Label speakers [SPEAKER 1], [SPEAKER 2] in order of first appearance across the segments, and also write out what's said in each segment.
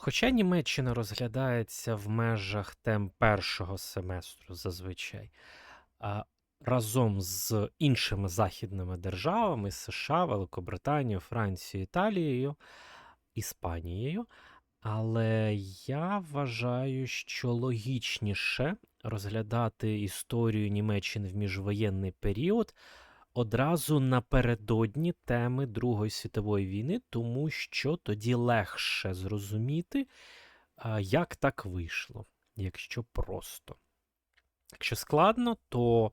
[SPEAKER 1] Хоча Німеччина розглядається в межах тем першого семестру зазвичай, разом з іншими західними державами США, Великобританією, Францією, Італією, Іспанією. Але я вважаю, що логічніше розглядати історію Німеччини в міжвоєнний період одразу напередодні теми Другої світової війни, тому що тоді легше зрозуміти, як так вийшло, якщо просто. Якщо складно, то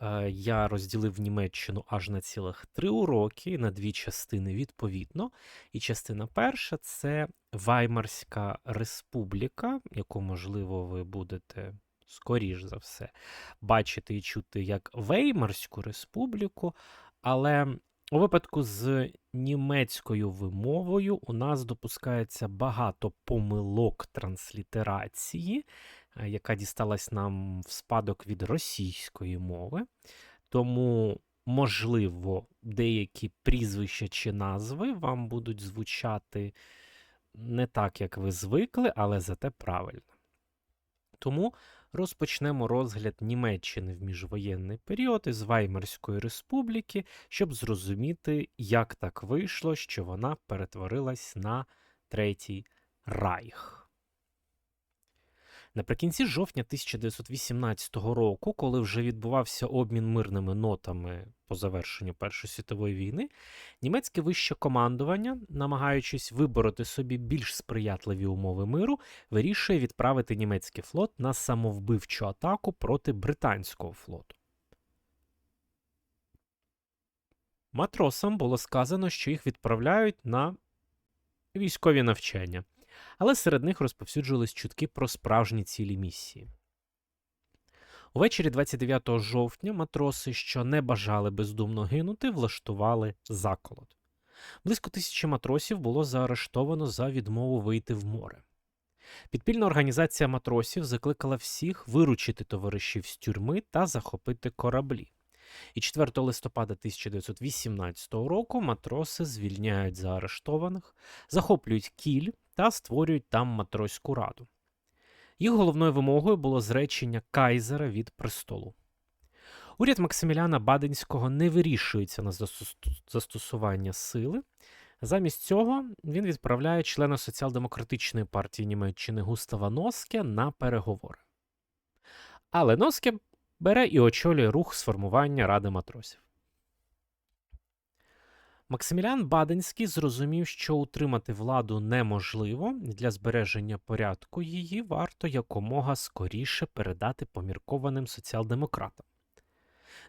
[SPEAKER 1] е, я розділив Німеччину аж на цілих три уроки, на дві частини відповідно. І частина перша це Ваймарська республіка, яку, можливо, ви будете скоріш за все, бачити і чути як Веймарську республіку, але у випадку з німецькою вимовою у нас допускається багато помилок транслітерації, е, яка дісталась нам в спадок від російської мови. Тому, можливо, деякі прізвища чи назви вам будуть звучати не так, як ви звикли, але зате правильно. Тому розпочнемо розгляд Німеччини в міжвоєнний період із Ваймарської республіки, щоб зрозуміти, як так вийшло, що вона перетворилась на Третій Райх. Наприкінці жовтня 1918 року, коли вже відбувався обмін мирними нотами по завершенню Першої світової війни, німецьке вище командування, намагаючись вибороти собі більш сприятливі умови миру, вирішує відправити німецький флот на самовбивчу атаку проти британського флоту. Матросам було сказано, що їх відправляють на військові навчання але серед них розповсюджувались чутки про справжні цілі місії. Увечері 29 жовтня матроси, що не бажали бездумно гинути, влаштували заколот. Близько тисячі матросів було заарештовано за відмову вийти в море. Підпільна організація матросів закликала всіх виручити товаришів з тюрми та захопити кораблі. І 4 листопада 1918 року матроси звільняють заарештованих, захоплюють кіль та створюють там матроську раду. Їх головною вимогою було зречення Кайзера від престолу. Уряд Максиміляна Баденського не вирішується на застосування сили. Замість цього він відправляє члена соціал-демократичної партії Німеччини Густава Носке на переговори. Але Носке бере і очолює рух сформування Ради матросів. Максимілян Баденський зрозумів, що утримати владу неможливо, для збереження порядку її варто якомога скоріше передати поміркованим соціал-демократам.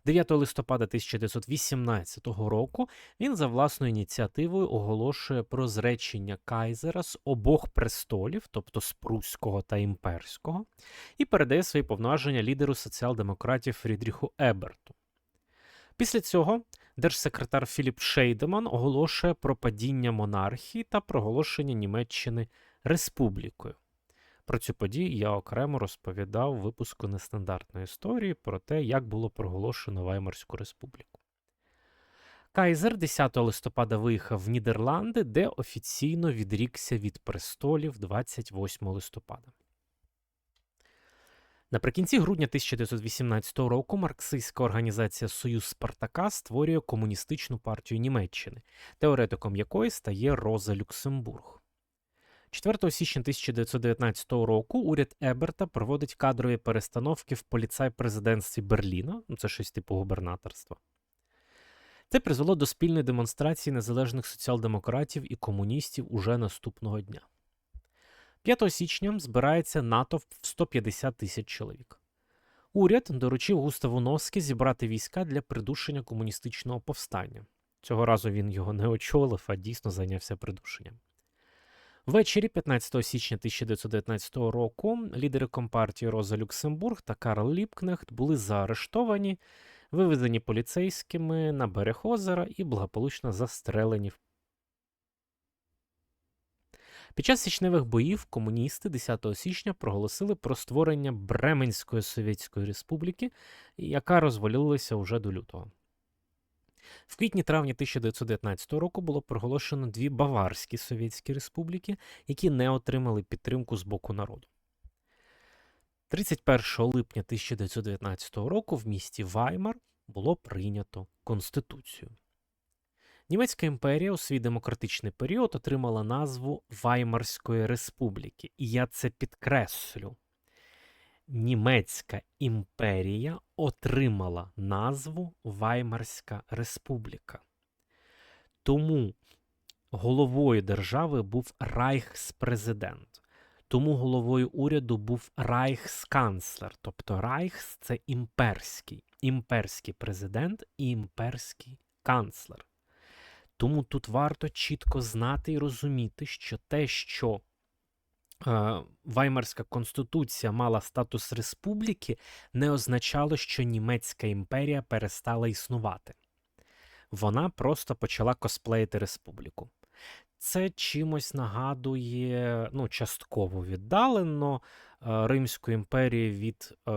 [SPEAKER 1] 9 листопада 1918 року він за власною ініціативою оголошує про зречення Кайзера з обох престолів, тобто з Пруського та імперського, і передає свої повноваження лідеру соціал-демократів Фрідріху Еберту. Після цього держсекретар Філіп Шейдеман оголошує про падіння монархії та проголошення Німеччини республікою. Про цю подію я окремо розповідав у випуску нестандартної історії про те, як було проголошено Ваймарську республіку. Кайзер 10 листопада виїхав в Нідерланди, де офіційно відрікся від престолів 28 листопада. Наприкінці грудня 1918 року марксистська організація Союз Спартака створює комуністичну партію Німеччини, теоретиком якої стає Роза Люксембург. 4 січня 1919 року уряд Еберта проводить кадрові перестановки в поліцай-президентстві Берліна, ну це щось типу губернаторства. Це призвело до спільної демонстрації незалежних соціал-демократів і комуністів уже наступного дня. 5 січня збирається НАТО в 150 тисяч чоловік. Уряд доручив Густаву Носкі зібрати війська для придушення комуністичного повстання. Цього разу він його не очолив, а дійсно зайнявся придушенням. Ввечері 15 січня 1919 року лідери компартії Роза Люксембург та Карл Ліпкнехт були заарештовані, вивезені поліцейськими на берег озера і благополучно застрелені в під час січневих боїв комуністи 10 січня проголосили про створення Бременської Совєтської Республіки, яка розвалилася уже до лютого. В квітні-травні 1919 року було проголошено дві баварські совєтські республіки, які не отримали підтримку з боку народу. 31 липня 1919 року в місті Ваймар було прийнято Конституцію. Німецька імперія у свій демократичний період отримала назву Ваймарської республіки. І я це підкреслю. Німецька імперія отримала назву Ваймарська республіка. Тому головою держави був райхспрезидент. Тому головою уряду був райхсканцлер. Тобто Райхс це імперський, імперський президент і імперський канцлер. Тому тут варто чітко знати і розуміти, що те, що е, Ваймарська конституція мала статус республіки, не означало, що Німецька імперія перестала існувати. Вона просто почала косплеїти республіку. Це чимось нагадує ну, частково віддалено е, Римську імперію від е,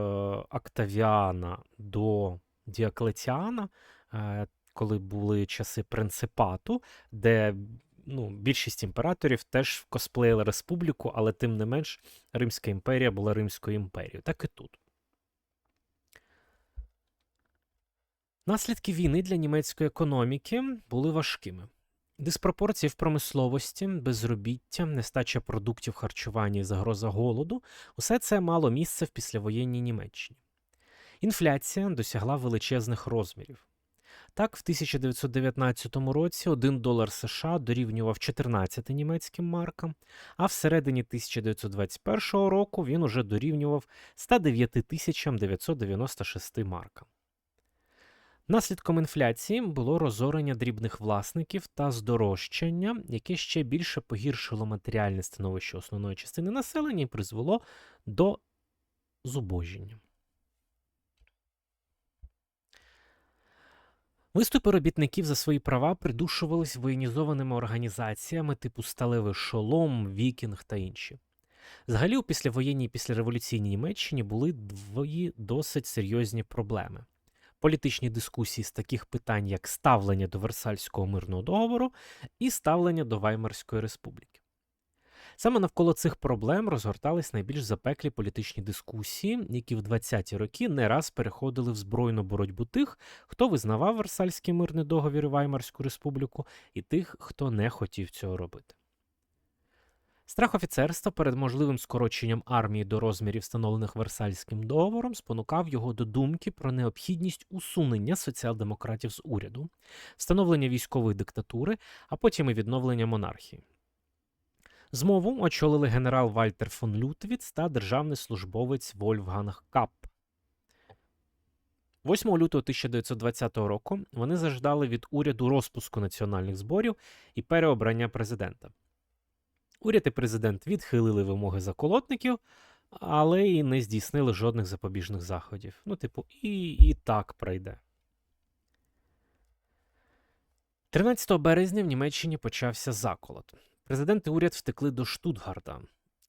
[SPEAKER 1] Октавіана до Діоклетіана. Е, коли були часи принципату, де ну, більшість імператорів теж косплеїли республіку, але тим не менш Римська імперія була Римською імперією. Так і тут. Наслідки війни для німецької економіки були важкими. Диспропорції в промисловості, безробіття, нестача продуктів харчування і загроза голоду усе це мало місце в післявоєнній Німеччині. Інфляція досягла величезних розмірів. Так, в 1919 році 1 долар США дорівнював 14 німецьким маркам, а всередині 1921 року він уже дорівнював 109 996 маркам. Наслідком інфляції було розорення дрібних власників та здорожчання, яке ще більше погіршило матеріальне становище основної частини населення і призвело до зубожіння. Виступи робітників за свої права придушувались воєнізованими організаціями типу Сталевий Шолом, Вікінг та інші. Взагалі, у післявоєнній і післяреволюційній Німеччині були двої досить серйозні проблеми. Політичні дискусії з таких питань, як ставлення до Версальського мирного договору і ставлення до Ваймарської республіки. Саме навколо цих проблем розгортались найбільш запеклі політичні дискусії, які в 20-ті роки не раз переходили в збройну боротьбу тих, хто визнавав Версальський мирний договір і Ваймарську республіку, і тих, хто не хотів цього робити. Страх офіцерства перед можливим скороченням армії до розмірів, встановлених Версальським договором, спонукав його до думки про необхідність усунення соціал-демократів з уряду, встановлення військової диктатури, а потім і відновлення монархії. Змову очолили генерал Вальтер фон Лютвіц та державний службовець Вольфганг Кап. 8 лютого 1920 року вони заждали від уряду розпуску національних зборів і переобрання президента. Уряд і президент відхилили вимоги заколотників, але і не здійснили жодних запобіжних заходів. Ну, типу, і, і так пройде. 13 березня в Німеччині почався заколот. Президент і уряд втекли до Штутгарта.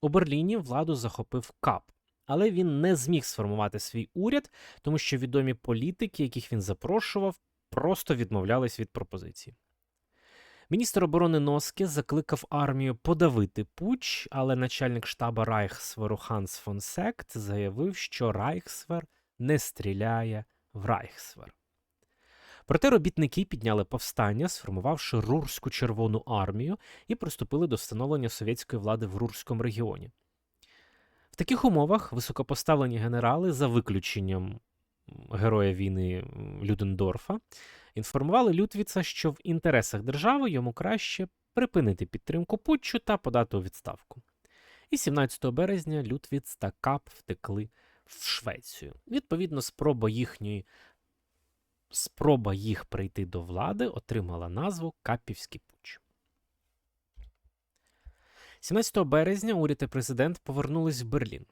[SPEAKER 1] У Берліні владу захопив КАП, але він не зміг сформувати свій уряд, тому що відомі політики, яких він запрошував, просто відмовлялись від пропозицій. Міністр оборони Носке закликав армію подавити пуч, але начальник штаба Райхсверу Ханс фон Сект заявив, що Райхсвер не стріляє в Райхсвер. Проте робітники підняли повстання, сформувавши Рурську Червону армію і приступили до встановлення совєтської влади в Рурському регіоні. В таких умовах високопоставлені генерали, за виключенням героя війни Людендорфа, інформували Лютвіца, що в інтересах держави йому краще припинити підтримку путчу та подати у відставку. І 17 березня Лютвіц та Кап втекли в Швецію. Відповідно, спроба їхньої спроба їх прийти до влади отримала назву Капівський пуч. 17 березня уряд і президент повернулись в Берлін.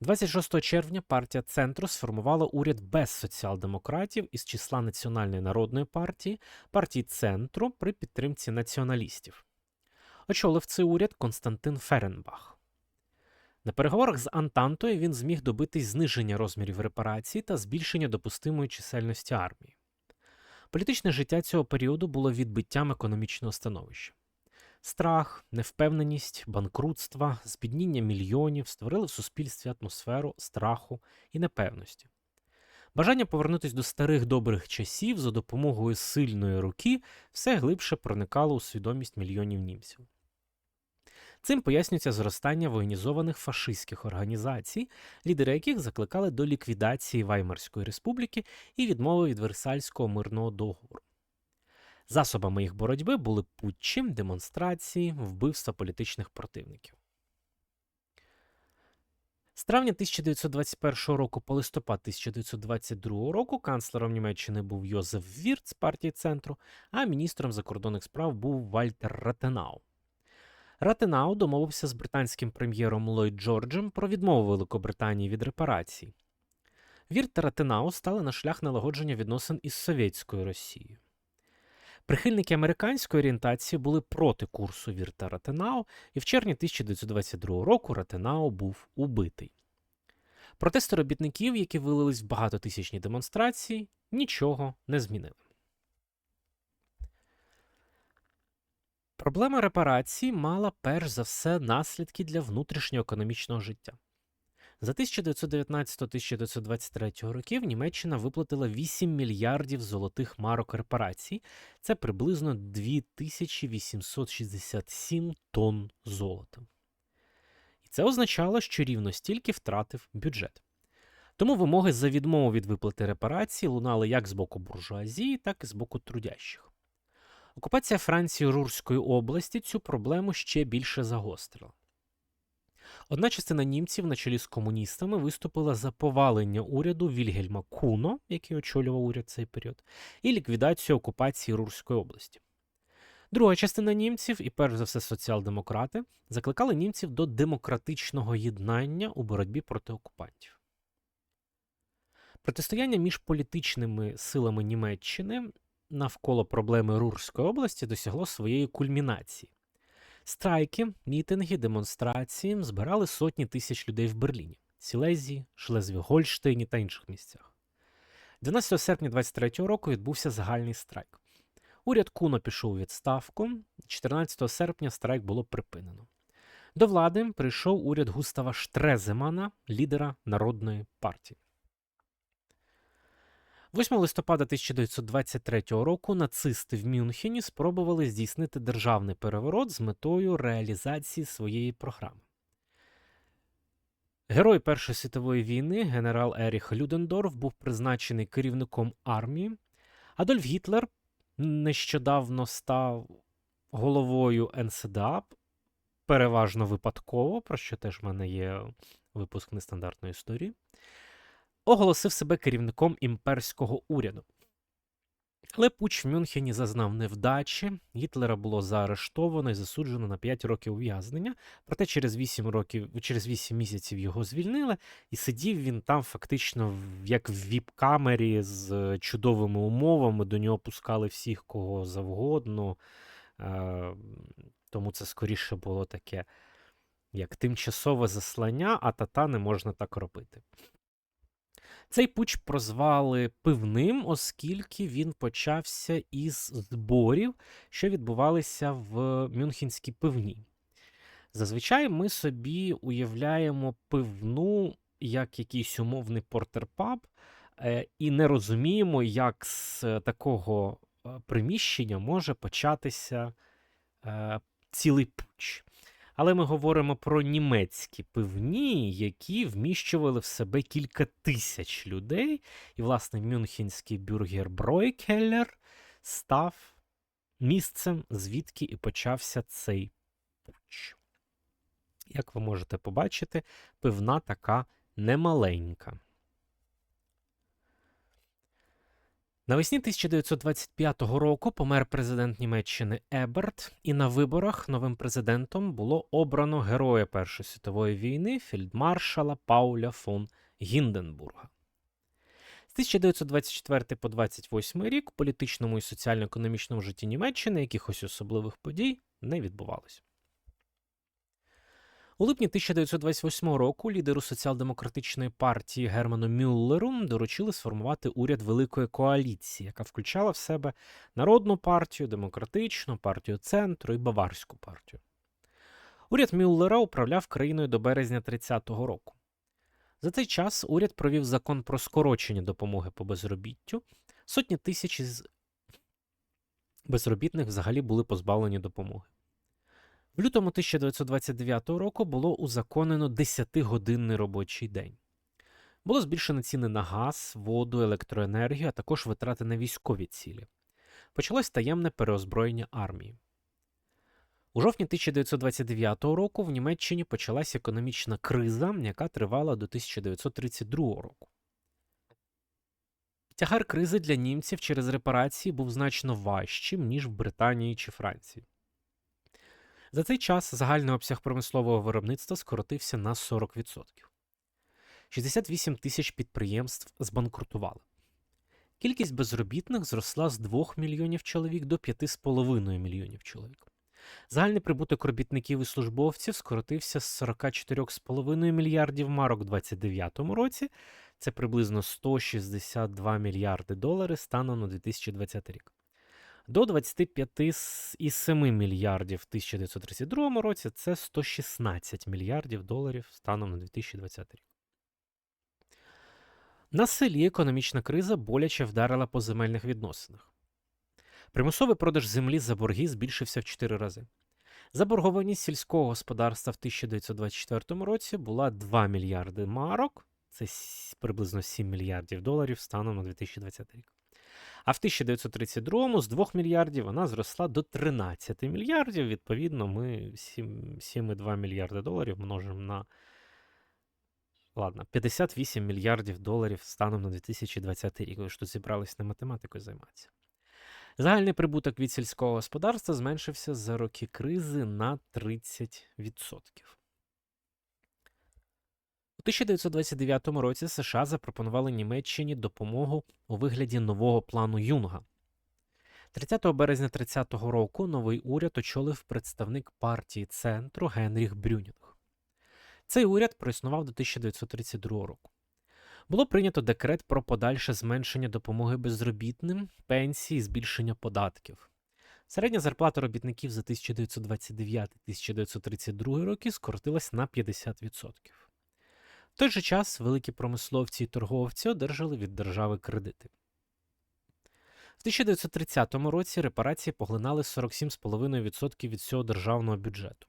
[SPEAKER 1] 26 червня партія Центру сформувала уряд без соціал-демократів із числа Національної народної партії, партії Центру при підтримці націоналістів. Очолив цей уряд Константин Ференбах. На переговорах з Антантою він зміг добитись зниження розмірів репарацій та збільшення допустимої чисельності армії. Політичне життя цього періоду було відбиттям економічного становища. Страх, невпевненість, банкрутства, збідніння мільйонів створили в суспільстві атмосферу страху і непевності. Бажання повернутися до старих добрих часів за допомогою сильної руки все глибше проникало у свідомість мільйонів німців. Цим пояснюється зростання воєнізованих фашистських організацій, лідери яких закликали до ліквідації Ваймарської республіки і відмови від Версальського мирного договору. Засобами їх боротьби були путчі, демонстрації, вбивства політичних противників. З травня 1921 року по листопад 1922 року канцлером Німеччини був Йозеф Вірт з партії центру, а міністром закордонних справ був Вальтер Ратенау. Ратенау домовився з британським прем'єром Ллойд Джорджем про відмову Великобританії від репарацій. Вірт та Ратенау стали на шлях налагодження відносин із Совєтською Росією. Прихильники американської орієнтації були проти курсу Вірта Ратенау, і в червні 1922 року Ратенау був убитий. Протести робітників, які вилились в багатотисячні демонстрації, нічого не змінили. Проблема репарацій мала перш за все наслідки для внутрішнього економічного життя. За 1919-1923 років Німеччина виплатила 8 мільярдів золотих марок репарацій. Це приблизно 2867 тонн золота. І це означало, що рівно стільки втратив бюджет. Тому вимоги за відмову від виплати репарацій лунали як з боку буржуазії, так і з боку трудящих. Окупація Франції Рурської області цю проблему ще більше загострила. Одна частина німців на чолі з комуністами виступила за повалення уряду Вільгельма Куно, який очолював уряд цей період, і ліквідацію окупації Рурської області. Друга частина німців, і перш за все соціал-демократи, закликали німців до демократичного єднання у боротьбі проти окупантів. Протистояння між політичними силами Німеччини навколо проблеми Рурської області досягло своєї кульмінації. Страйки, мітинги, демонстрації збирали сотні тисяч людей в Берліні, Сілезії, Шлезві-Гольштейні та інших місцях. 12 серпня 23 року відбувся загальний страйк. Уряд Куно пішов у відставку, 14 серпня страйк було припинено. До влади прийшов уряд Густава Штреземана, лідера Народної партії. 8 листопада 1923 року нацисти в Мюнхені спробували здійснити державний переворот з метою реалізації своєї програми. Герой Першої світової війни генерал Еріх Людендорф був призначений керівником армії. Адольф Гітлер нещодавно став головою НСДАП, переважно випадково, про що теж в мене є випуск нестандартної історії оголосив себе керівником імперського уряду. Але пуч в Мюнхені зазнав невдачі, Гітлера було заарештовано і засуджено на 5 років ув'язнення, проте через 8 років, через 8 місяців його звільнили, і сидів він там фактично як в віп-камері з чудовими умовами. До нього пускали всіх кого завгодно. Е, тому це скоріше було таке, як тимчасове заслання, а тата не можна так робити. Цей пуч прозвали пивним, оскільки він почався із зборів, що відбувалися в Мюнхенській пивні. Зазвичай ми собі уявляємо пивну як якийсь умовний портерпаб, е, і не розуміємо, як з такого е, приміщення може початися е, цілий пуч. Але ми говоримо про німецькі пивні, які вміщували в себе кілька тисяч людей. І, власне, Мюнхенський бюргер Бройкеллер став місцем, звідки і почався цей пуч. Як ви можете побачити, пивна така немаленька. Навесні 1925 року помер президент Німеччини Еберт, і на виборах новим президентом було обрано героя Першої світової війни фельдмаршала Пауля фон Гінденбурга. З 1924 по 28 рік в політичному і соціально-економічному житті Німеччини якихось особливих подій не відбувалося. У липні 1928 року лідеру соціал-демократичної партії Герману Мюллеру доручили сформувати уряд Великої коаліції, яка включала в себе Народну партію, демократичну партію центру і Баварську партію. Уряд Мюллера управляв країною до березня 30-го року. За цей час уряд провів закон про скорочення допомоги по безробіттю. Сотні тисяч із безробітних взагалі були позбавлені допомоги. В лютому 1929 року було узаконено 10-годинний робочий день. Було збільшено ціни на газ, воду, електроенергію, а також витрати на військові цілі. Почалось таємне переозброєння армії. У жовтні 1929 року в Німеччині почалась економічна криза, яка тривала до 1932 року. Тягар кризи для німців через репарації був значно важчим, ніж в Британії чи Франції. За цей час загальний обсяг промислового виробництва скоротився на 40%. 68 тисяч підприємств збанкрутували. Кількість безробітних зросла з 2 мільйонів чоловік до 5,5 мільйонів чоловік. Загальний прибуток робітників і службовців скоротився з 44,5 мільярдів марок у 2029 році. Це приблизно 162 мільярди доларів станом на 2020 рік. До 25,7 мільярдів в 1932 році це 116 мільярдів доларів станом на 2020 рік. На селі економічна криза боляче вдарила по земельних відносинах. Примусовий продаж землі за борги збільшився в 4 рази. Заборгованість сільського господарства в 1924 році була 2 мільярди марок, це приблизно 7 мільярдів доларів станом на 2020 рік. А в 1932 з 2 мільярдів вона зросла до 13 мільярдів. Відповідно, ми 7,2 мільярди доларів множимо на ладно, 58 мільярдів доларів станом на 2020 рік. Ви тут зібрались не математикою займатися. Загальний прибуток від сільського господарства зменшився за роки кризи на 30%. У 1929 році США запропонували Німеччині допомогу у вигляді нового плану Юнга. 30 березня 30-го року новий уряд очолив представник партії центру Генріх Брюнінг. Цей уряд проіснував до 1932 року. Було прийнято декрет про подальше зменшення допомоги безробітним, пенсії, збільшення податків. Середня зарплата робітників за 1929-1932 роки скоротилась на 50%. В той же час великі промисловці і торговці одержали від держави кредити. В 1930 році репарації поглинали 47,5% від всього державного бюджету.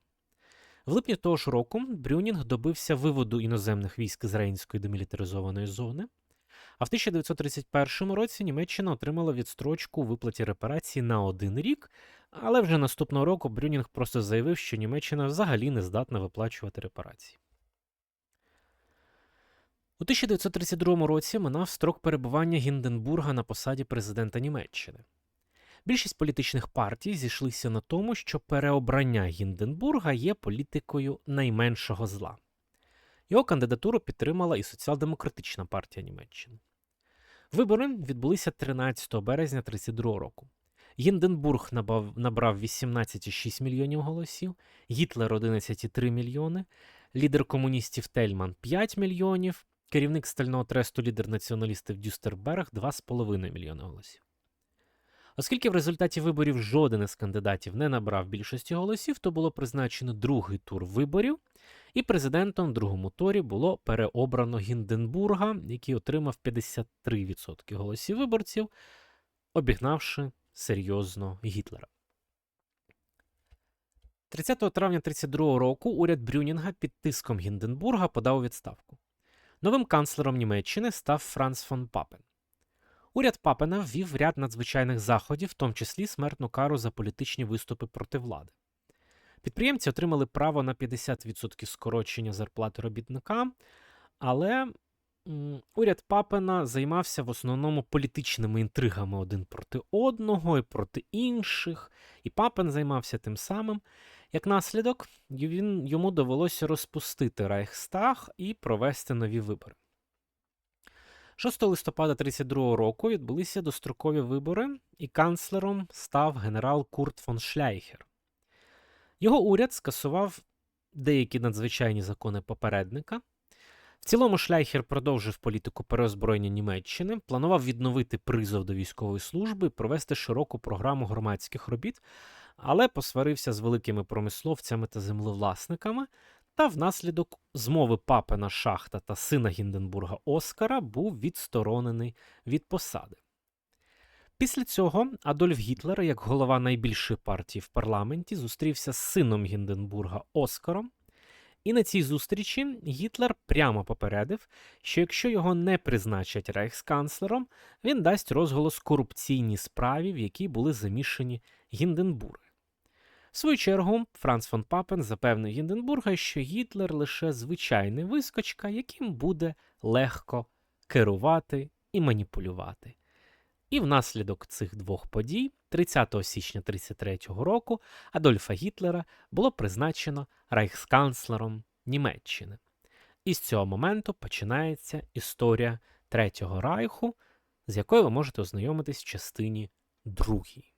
[SPEAKER 1] В липні того ж року Брюнінг добився виводу іноземних військ з Рейнської демілітаризованої зони, а в 1931 році Німеччина отримала відстрочку у виплаті репарацій на один рік, але вже наступного року Брюнінг просто заявив, що Німеччина взагалі не здатна виплачувати репарації. У 1932 році минав строк перебування Гінденбурга на посаді президента Німеччини. Більшість політичних партій зійшлися на тому, що переобрання Гінденбурга є політикою найменшого зла. Його кандидатуру підтримала і Соціал-демократична партія Німеччини. Вибори відбулися 13 березня 1932 року. Гінденбург набрав 18,6 мільйонів голосів, Гітлер 11,3 мільйони, лідер комуністів Тельман 5 мільйонів, керівник стального тресту лідер націоналістів Дюстерберг 2,5 мільйони голосів. Оскільки в результаті виборів жоден із кандидатів не набрав більшості голосів, то було призначено другий тур виборів, і президентом в другому турі було переобрано Гінденбурга, який отримав 53% голосів виборців, обігнавши серйозно Гітлера. 30 травня 1932 року уряд Брюнінга під тиском Гінденбурга подав відставку. Новим канцлером Німеччини став Франц фон Папен. Уряд Папена ввів ряд надзвичайних заходів, в тому числі смертну кару за політичні виступи проти влади. Підприємці отримали право на 50% скорочення зарплати робітникам, але уряд Папена займався в основному політичними інтригами один проти одного і проти інших, і Папен займався тим самим. Як наслідок, він, йому довелося розпустити Райхстаг і провести нові вибори. 6 листопада 1932 року відбулися дострокові вибори, і канцлером став генерал Курт фон Шляйхер. Його уряд скасував деякі надзвичайні закони попередника. В цілому Шляйхер продовжив політику переозброєння Німеччини, планував відновити призов до військової служби, провести широку програму громадських робіт, але посварився з великими промисловцями та землевласниками, та внаслідок змови папина Шахта та сина Гінденбурга Оскара був відсторонений від посади. Після цього Адольф Гітлер, як голова найбільшої партії в парламенті, зустрівся з сином Гінденбурга Оскаром. І на цій зустрічі Гітлер прямо попередив, що якщо його не призначать рейхсканцлером, він дасть розголос корупційній справі, в якій були замішані Гінденбурги. Свою чергу, Франц фон Папен запевнив Гінденбурга, що Гітлер лише звичайний вискочка, яким буде легко керувати і маніпулювати. І внаслідок цих двох подій, 30 січня 1933 року, Адольфа Гітлера було призначено рейхсканцлером Німеччини. І з цього моменту починається історія Третього Райху, з якою ви можете ознайомитись в частині другій.